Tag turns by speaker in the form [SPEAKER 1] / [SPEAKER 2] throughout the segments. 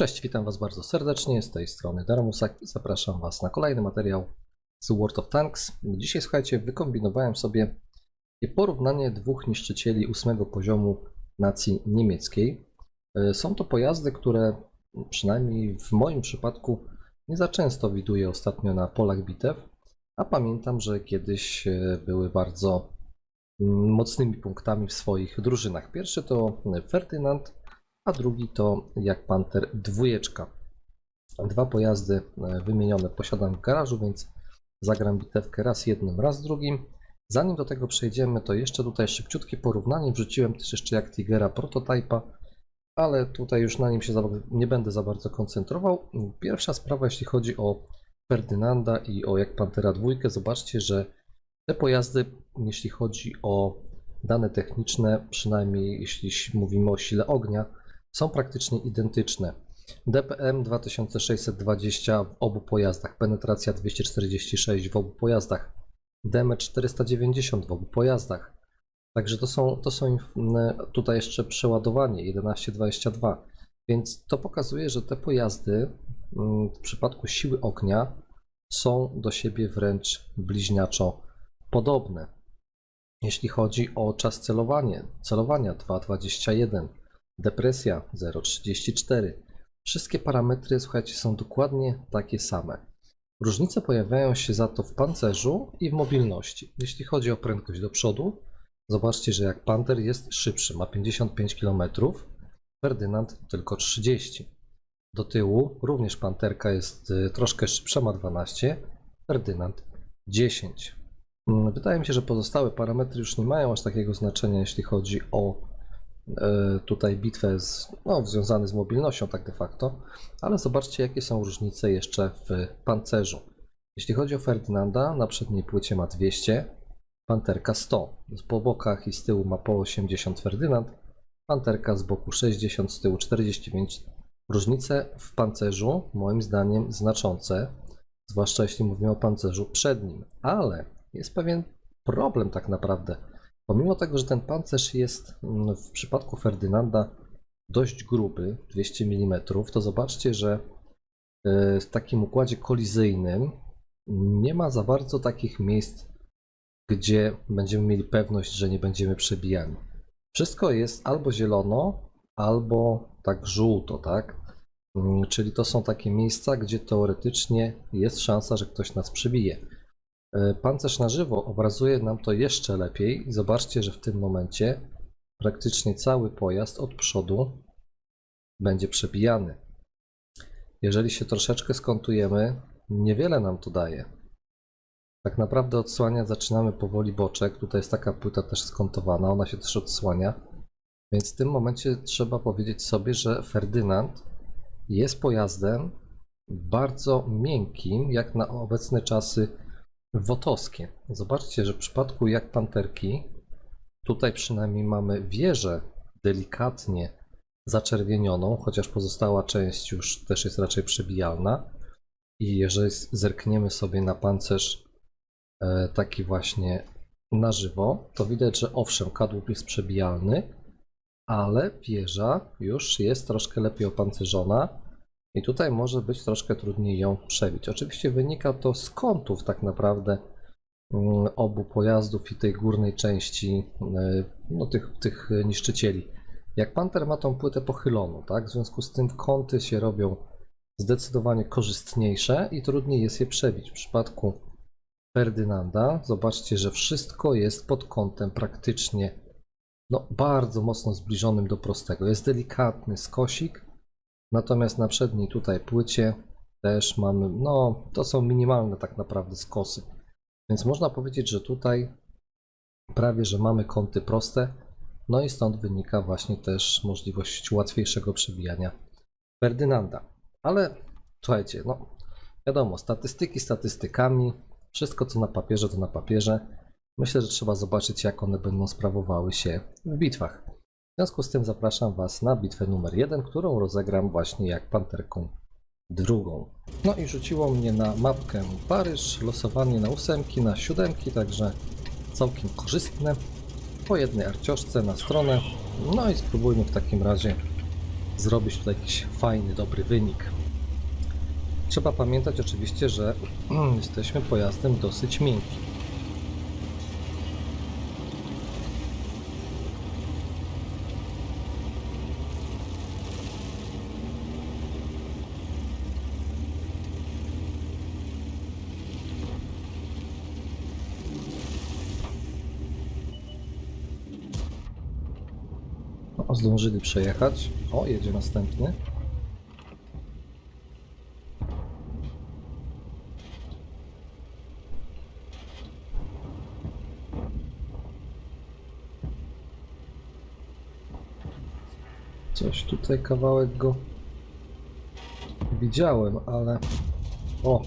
[SPEAKER 1] Cześć, witam Was bardzo serdecznie. Z tej strony Darmusak zapraszam Was na kolejny materiał z World of Tanks. Dzisiaj, słuchajcie, wykombinowałem sobie porównanie dwóch niszczycieli ósmego poziomu nacji niemieckiej. E, Są to pojazdy, które przynajmniej w moim przypadku nie za często widuję ostatnio na polach bitew, a pamiętam, że kiedyś e, były bardzo mm, mocnymi punktami w swoich drużynach. Pierwszy to Ferdynand, a drugi to jak Panther dwójeczka. Dwa pojazdy e, wymienione posiadam w garażu, więc zagram bitewkę raz jednym, raz drugim. Zanim do tego przejdziemy, to jeszcze tutaj szybciutkie porównanie. Wrzuciłem też jeszcze jak Tigera prototypa, ale tutaj już na nim się nie będę za bardzo koncentrował. Pierwsza sprawa, jeśli chodzi o Ferdynanda i o jak Pantera dwójkę, zobaczcie, że te pojazdy, jeśli chodzi o dane techniczne, przynajmniej jeśli mówimy o sile ognia, są praktycznie identyczne. DPM 2620 w obu pojazdach, penetracja 246 w obu pojazdach, damage 490 w obu pojazdach. Także to są, to są tutaj jeszcze przeładowanie 1122, więc to pokazuje, że te pojazdy w przypadku siły ognia są do siebie wręcz bliźniaczo podobne. Jeśli chodzi o czas celowanie, celowania 2.21, depresja 0.34, wszystkie parametry, słuchajcie, są dokładnie takie same. Różnice pojawiają się za to w pancerzu i w mobilności. Jeśli chodzi o prędkość do przodu, zobaczcie, że jak Panther jest szybszy, ma 55 km, Ferdynand tylko 30. Do tyłu również Panterka jest y, troszkę szybsza, ma 12, Ferdynand 10. Mm, Wydaje mi się, że pozostałe parametry już nie mają aż takiego znaczenia, jeśli chodzi o tutaj bitwę z, no, związane z mobilnością tak de facto, ale zobaczcie jakie są różnice jeszcze w pancerzu. Jeśli chodzi o Ferdynanda, na przedniej płycie ma 200, Panterka 100. Po bokach i z tyłu ma po 80 Ferdynand, Panterka z boku 60, z tyłu 45. Różnice w pancerzu moim zdaniem znaczące, zwłaszcza jeśli mówimy o pancerzu przednim, ale jest pewien problem tak naprawdę. Pomimo tego, że ten pancerz jest mm, w przypadku Ferdynanda dość gruby, 200 mm, to zobaczcie, że e, w takim układzie kolizyjnym nie ma za bardzo takich miejsc, gdzie będziemy mieli pewność, że nie będziemy przebijani. Wszystko jest albo zielono, albo tak żółto, tak? Mm, Czyli to są takie miejsca, gdzie teoretycznie jest szansa, że ktoś nas przebije. E, Pancerz na żywo obrazuje nam to jeszcze lepiej. Zobaczcie, że w tym momencie praktycznie cały pojazd od przodu będzie przebijany. Jeżeli się troszeczkę skontujemy, niewiele nam to daje. Tak naprawdę odsłania zaczynamy powoli boczek. Tutaj jest taka płyta też skontowana, ona się też odsłania. Więc w tym momencie trzeba powiedzieć sobie, że Ferdynand jest pojazdem bardzo miękkim, jak na obecne czasy wotowskie. Zobaczcie, że w przypadku jak panterki, tutaj przynajmniej mamy wieżę delikatnie zaczerwienioną, chociaż pozostała część już też jest raczej przebijalna. I jeżeli zerkniemy sobie na pancerz e, taki właśnie na żywo, to widać, że owszem, kadłub jest przebijalny, ale wieża już jest troszkę lepiej opancerzona i tutaj może być troszkę trudniej ją przebić. Oczywiście wynika to z kątów tak naprawdę mm, obu pojazdów i tej górnej części e, no, tych, tych niszczycieli. Jak Panther ma tą płytę pochyloną, tak? W związku z tym kąty się robią zdecydowanie korzystniejsze i trudniej jest je przebić. W przypadku Ferdynanda zobaczcie, że wszystko jest pod kątem praktycznie no, bardzo mocno zbliżonym do prostego. Jest delikatny skosik, natomiast na przedniej tutaj płycie też mamy, no to są minimalne tak naprawdę skosy. Więc można powiedzieć, że tutaj prawie, że mamy kąty proste, no i stąd wynika właśnie też możliwość łatwiejszego przebijania Ferdynanda. Ale słuchajcie, no wiadomo, statystyki statystykami, wszystko co na papierze to na papierze. Myślę, że trzeba zobaczyć, jak one będą sprawowały się w bitwach. W związku z tym zapraszam Was na bitwę numer 1, którą rozegram właśnie jak panterką drugą. No i rzuciło mnie na mapkę Paryż, losowanie na ósemki, na siódemki, także całkiem korzystne. Po jednej arcioszce na stronę. No i spróbujmy w takim razie zrobić tutaj jakiś fajny, dobry wynik. Trzeba pamiętać oczywiście, że jesteśmy pojazdem dosyć miękkim. Zdążyli przejechać. O, jedzie następny. Coś tutaj kawałek go widziałem, ale o,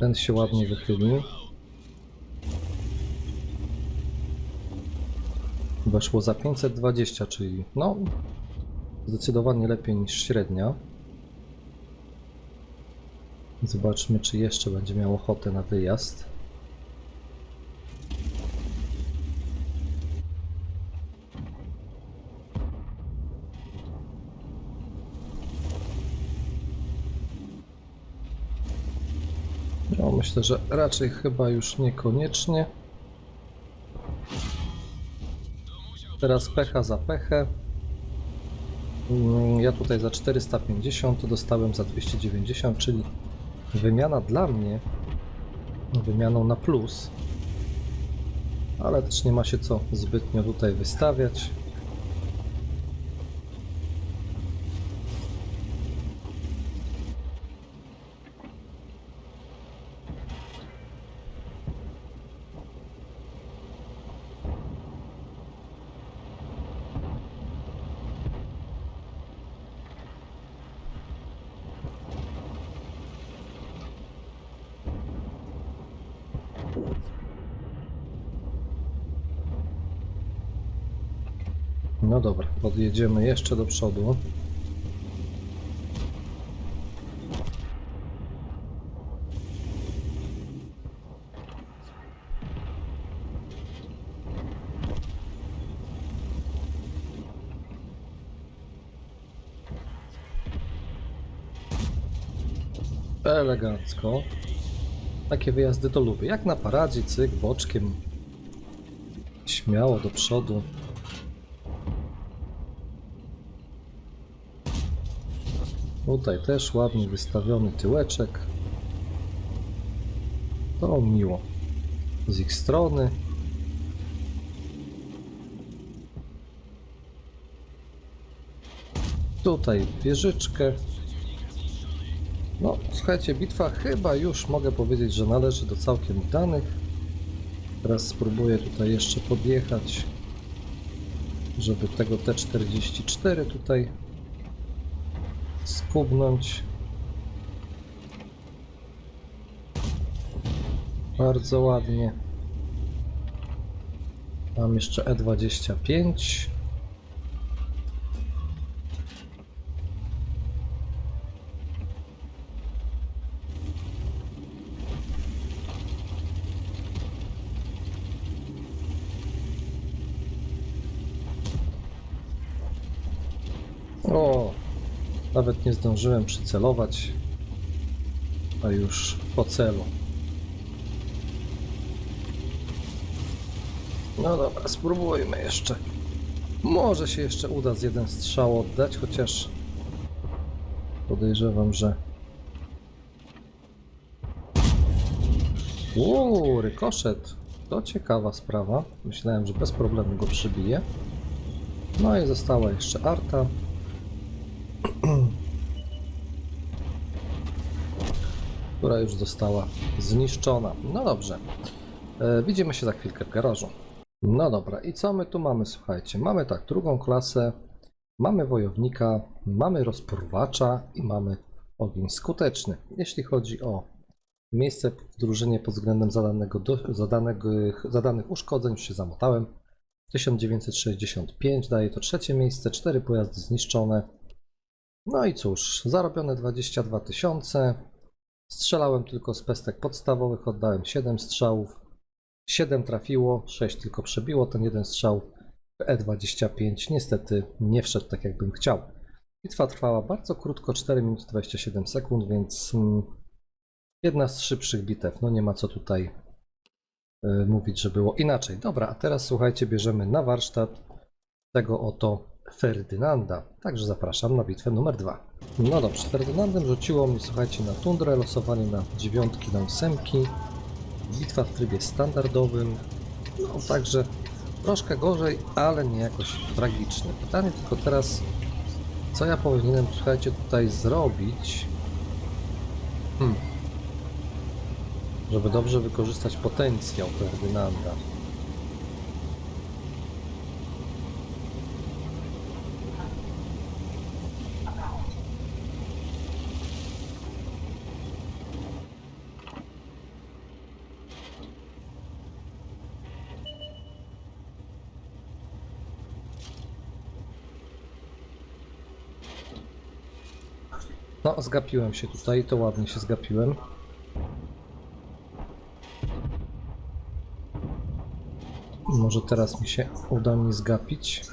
[SPEAKER 1] ten się ładnie wychylił. Weszło za 520, czyli no zdecydowanie lepiej niż średnia. Zobaczmy, czy jeszcze będzie miał ochotę na wyjazd. No, myślę, że raczej chyba już niekoniecznie. Teraz pecha za pechę. Mm, Ja tutaj za 450 dostałem za 290, czyli wymiana dla mnie wymianą na plus. Ale też nie ma się co zbytnio tutaj wystawiać. No dobra, podjedziemy jeszcze do przodu. Elegancko. Takie wyjazdy to lubię. Jak na paradzie, cyk, boczkiem. Śmiało do przodu. Tutaj też ładnie wystawiony tyłeczek. To miło. Z ich strony. Tutaj wieżyczkę. No, słuchajcie, bitwa chyba już mogę powiedzieć, że należy do całkiem udanych. Teraz spróbuję tutaj jeszcze podjechać, żeby tego T44 tutaj skubnąć. Bardzo ładnie. Mam jeszcze E25. O, nie zdążyłem przycelować, a już po celu. No dobra, spróbujmy jeszcze. Może się jeszcze uda z jeden strzał oddać, chociaż podejrzewam, że. Uuu, rykoszet. To ciekawa sprawa. Myślałem, że bez problemu go przybije. No i została jeszcze arta. Która już została zniszczona. No dobrze. E, widzimy się za chwilkę w garażu. No dobra, i co my tu mamy? Słuchajcie, mamy tak, drugą klasę, mamy wojownika, mamy rozporwacza i mamy ogień skuteczny. Jeśli chodzi o miejsce w drużynie pod względem zadanego, do, zadanego, zadanych uszkodzeń, już się zamotałem. 1965 daje to trzecie miejsce, cztery pojazdy zniszczone. No i cóż, zarobione 22 tysiące. Strzelałem tylko z pestek podstawowych, oddałem 7 strzałów. 7 trafiło, 6 tylko przebiło ten jeden strzał. E25 niestety nie wszedł tak, jakbym chciał. Bitwa trwała bardzo krótko, 4 minuty 27 sekund, więc mm, jedna z szybszych bitew. No nie ma co tutaj y, mówić, że było inaczej. Dobra, a teraz słuchajcie, bierzemy na warsztat tego oto Ferdynanda. Także zapraszam na bitwę numer 2. No dobrze, Ferdynandem rzuciło mi, słuchajcie, na tundrę, losowanie na dziewiątki, na ósemki. Bitwa w trybie standardowym. No także troszkę gorzej, ale nie jakoś tragicznie. Pytanie tylko teraz, co ja powinienem, słuchajcie, tutaj zrobić, hmm. żeby dobrze wykorzystać potencjał Ferdynanda. Zgapiłem się tutaj, to ładnie się zgapiłem. Może teraz mi się uda mnie zgapić.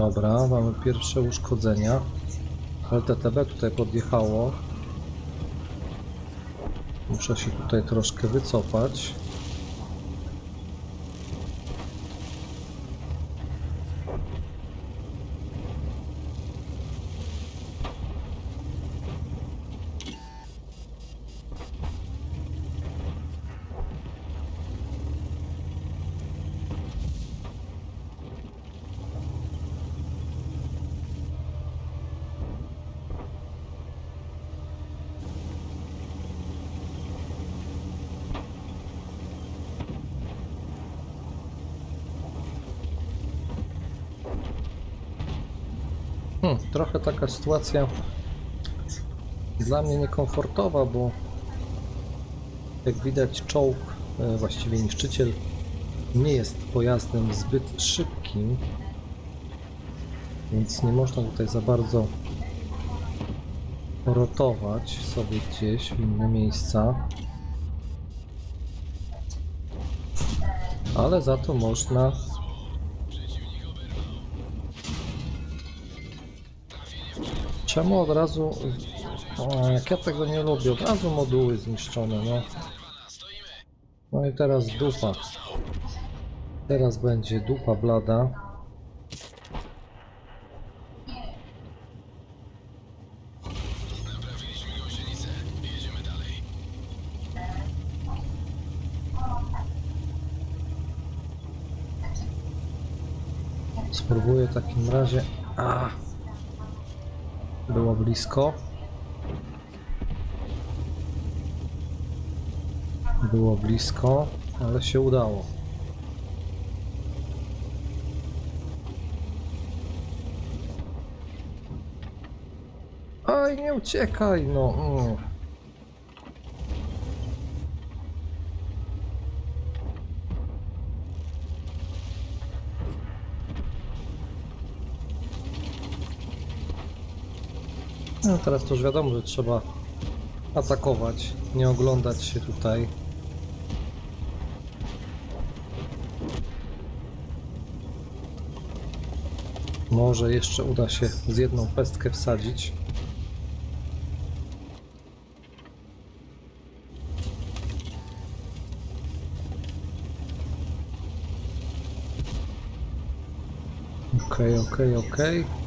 [SPEAKER 1] Dobra, mamy pierwsze uszkodzenia. LTTB tutaj podjechało. Muszę się tutaj troszkę wycofać. Hmm, trochę taka sytuacja dla mnie niekomfortowa, bo jak widać czołg, e, właściwie niszczyciel, nie jest pojazdem zbyt szybkim, więc nie można tutaj za bardzo rotować sobie gdzieś w inne miejsca. Ale za to można Czemu od razu. O, jak ja tego nie lubię, od razu moduły zniszczone, no. No i teraz dupa. Teraz będzie dupa blada. Spróbuję w takim razie. A. Było blisko. Było blisko, ale się udało. Aj, nie uciekaj, no. Mm. No teraz to już wiadomo, że trzeba atakować, nie oglądać się tutaj. Może jeszcze uda się z jedną pestkę wsadzić. Okej, okej, okej.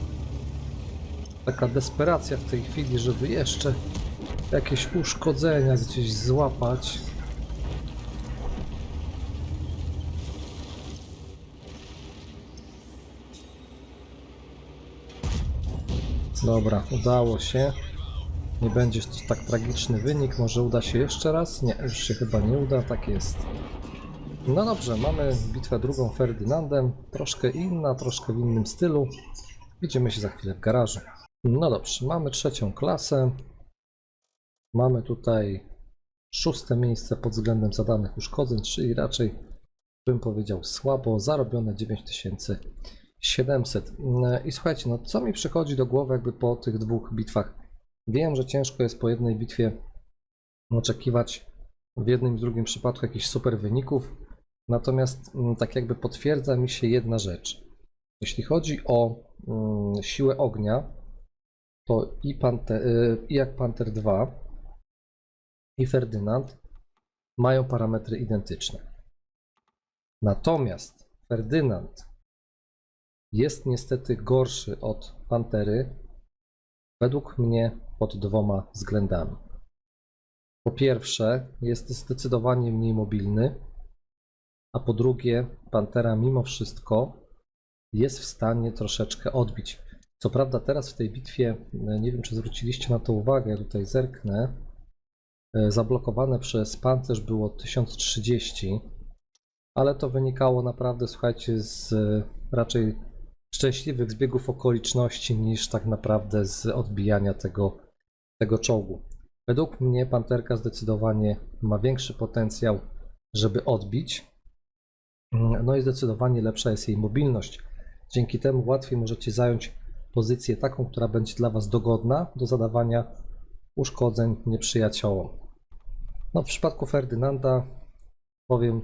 [SPEAKER 1] Taka desperacja w tej chwili, żeby jeszcze jakieś uszkodzenia gdzieś złapać. Dobra, udało się. nie będzie to tak tragiczny wynik. Może uda się jeszcze raz? Nie, już się chyba nie uda, tak jest. No dobrze, mamy bitwę drugą Ferdynandem. Troszkę inna, troszkę w innym stylu. Widzimy się za chwilę w garażu. No dobrze, mamy trzecią klasę. Mamy tutaj szóste miejsce pod względem zadanych uszkodzeń, czyli raczej bym powiedział słabo, zarobione 9700. I słuchajcie, no co mi przychodzi do głowy jakby po tych dwóch bitwach? Wiem, że ciężko jest po jednej bitwie oczekiwać w jednym i drugim przypadku jakichś super wyników, natomiast mm, tak jakby potwierdza mi się jedna rzecz. Jeśli chodzi o mm, siłę ognia, to y, i jak Panther 2 i Ferdynand mają parametry identyczne. Natomiast Ferdynand jest niestety gorszy od Pantery według mnie pod dwoma względami. Po pierwsze, jest zdecydowanie mniej mobilny, a po drugie, Pantera mimo wszystko jest w stanie troszeczkę odbić. Co prawda, teraz w tej bitwie, e, nie wiem czy zwróciliście na to uwagę, ja tutaj zerknę. e, Zablokowane przez pancerz było 1030, ale to wynikało naprawdę, słuchajcie, z e, raczej szczęśliwych zbiegów okoliczności niż tak naprawdę z odbijania tego, tego czołgu. Według mnie Panterka zdecydowanie ma większy potencjał, żeby odbić. Mm, No i zdecydowanie lepsza jest jej mobilność. Dzięki temu łatwiej możecie zająć pozycję taką, która będzie dla Was dogodna do zadawania uszkodzeń nieprzyjaciołom. No w przypadku Ferdynanda powiem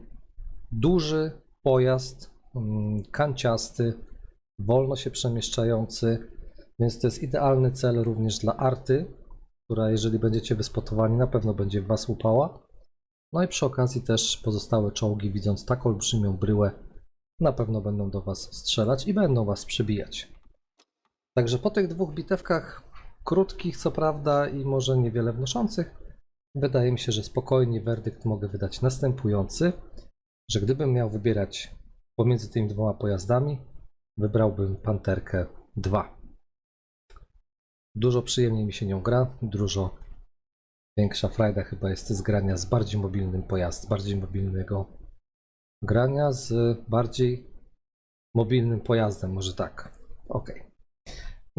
[SPEAKER 1] duży pojazd, mm, kanciasty, wolno się przemieszczający, więc to jest idealny cel również dla arty, która jeżeli będziecie wyspotowani na pewno będzie w Was łupała. No i przy okazji też pozostałe czołgi widząc tak olbrzymią bryłę na pewno będą do Was strzelać i będą Was przybijać. Także po tych dwóch bitewkach, krótkich co prawda i może niewiele wnoszących, wydaje mi się, że spokojnie werdykt mogę wydać następujący, że gdybym miał wybierać pomiędzy tymi dwoma pojazdami, wybrałbym Panterkę 2. Dużo przyjemniej mi się nią gra, dużo większa frajda chyba jest z grania z bardziej mobilnym pojazdem, bardziej mobilnego grania z bardziej mobilnym pojazdem, może tak. Ok.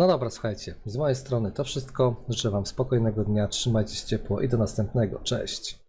[SPEAKER 1] No dobra, słuchajcie, z mojej strony to wszystko. Życzę Wam spokojnego dnia, trzymajcie się ciepło i do następnego. Cześć.